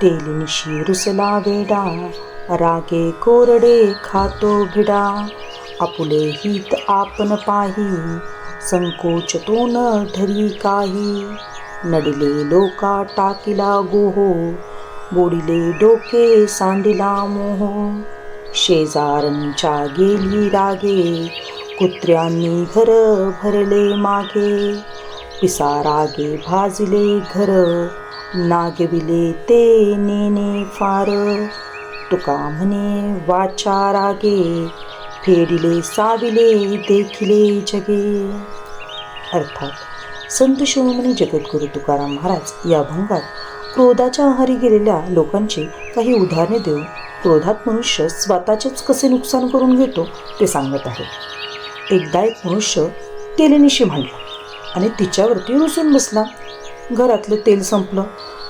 तेलिनिशी रुसला वेडा रागे कोरडे खातो भिडा आपुले हित आपण पाही संकोच तो न ठरी काही नडिले लोका टाकिला गोहो बोडिले डोके सांडिला मोह शेजारांच्या गेली रागे कुत्र्यांनी घर भरले मागे पिसा रागे भाजले घर नागविले ते नेने फार. तुका म्हणे वाचा रागे फेडिले साविले देखिले जगे. अर्थात संत शिरोमणी जगद्गुरु तुकाराम महाराज या भंगात क्रोधाच्या आहारी गेलेल्या लोकांची काही उदाहरणे देऊन क्रोधात मनुष्य स्वतःचेच कसे नुकसान करून घेतो ते सांगत आहे. एकदा एक मनुष्य तेलनिशी भांडला आणि तिच्यावरती रुसून बसला. घरातलं तेल संपलं.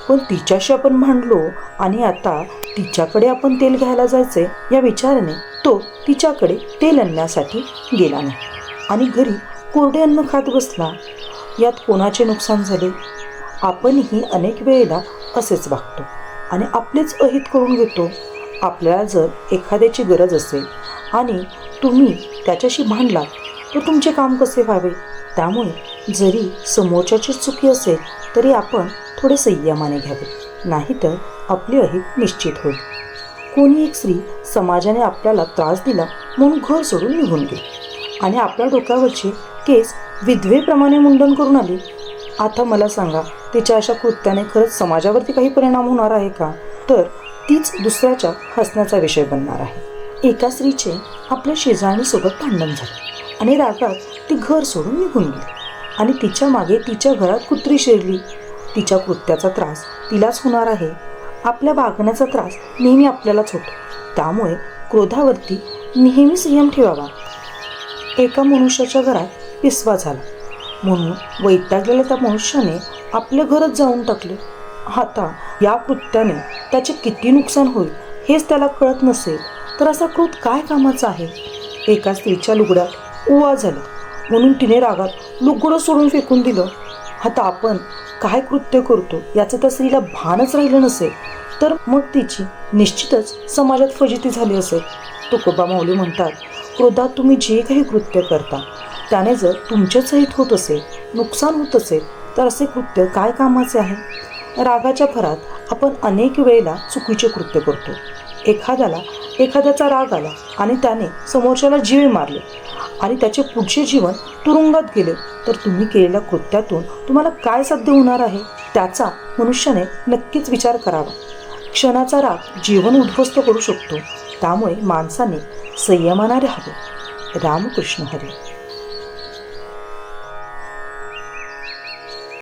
पण तिच्याशी आपण भांडलो आणि आता तिच्याकडे आपण तेल घ्यायला जायचे या विचाराने तो तिच्याकडे तेल आणण्यासाठी गेला नाही. आणि घरी कोरडे अन्न खात बसला. यात कोणाचे नुकसान झाले? आपणही अनेक वेळेला असेच वागतो आणि आपलेच अहित करून घेतो. आपल्याला जर एखाद्याची गरज असेल आणि तुम्ही त्याच्याशी भांडलात तर तुमचे काम कसे व्हावे? त्यामुळे जरी समोरच्याची चुकी असेल तरी आपण थोडे संयमाने घ्यावे. नाहीतर आपली अहित निश्चित होईल. कोणी एक स्त्री समाजाने आपल्याला त्रास दिला म्हणून घर सोडून निघून गेली. आणि आपल्या डोक्यावरचे केस विधवेप्रमाणे मुंडन करून आली. आता मला सांगा तिच्या अशा कृत्याने खरंच समाजावरती काही परिणाम होणार आहे का? तर तीच दुसऱ्याच्या हसण्याचा विषय बनणार आहे. एका स्त्रीचे आपल्या शेजारणीसोबत भांडण झाले आणि रागात ती घर सोडून निघून गेली. आणि तिच्यामागे तिच्या घरात कुत्री शिरली. तिच्या कृत्याचा त्रास तिलाच होणार आहे. आपल्या वागण्याचा त्रास नेहमी आपल्यालाच होतो. त्यामुळे क्रोधावरती नेहमी संयम ठेवावा. एका मनुष्याच्या घरात पिसवा झाला. म्हणून वैतागलेल्या त्या मनुष्याने आपले घरच जाऊन टाकले. आता या कृत्याने त्याचे किती नुकसान होईल हेच त्याला कळत नसेल. तर असा क्रोध काय कामाचा आहे? एका स्त्रीच्या लुगड्यात उवा झाला. म्हणून तिने रागात लुगडं सोडून फेकून दिलं. आता आपण काय कृत्य करतो याचं तर स्त्रीला भानच राहिलं नसेल तर मग तिची निश्चितच समाजात फजिती झाली असेल. तुकोबा माऊली म्हणतात क्रोधात तुम्ही जे काही कृत्य करता त्याने जर तुमच्याच हित होत असेल नुकसान होत असेल तर असे कृत्य काय कामाचे आहे? रागाच्या भरात आपण अनेक वेळेला चुकीचे कृत्य करतो. एखाद्याला एखाद्याचा राग आला आणि त्याने समोरच्याला जीवे मारले आणि त्याचे पुढचे जीवन तुरुंगात गेले. तर तुम्ही केलेल्या कृत्यातून तुम्हाला काय साध्य होणार आहे? त्याचा मनुष्याने नक्कीच विचार करावा. क्षणाचा राग जीवन उद्ध्वस्त करू शकतो. त्यामुळे माणसाने संयमाने राहावे. रामकृष्ण हरी.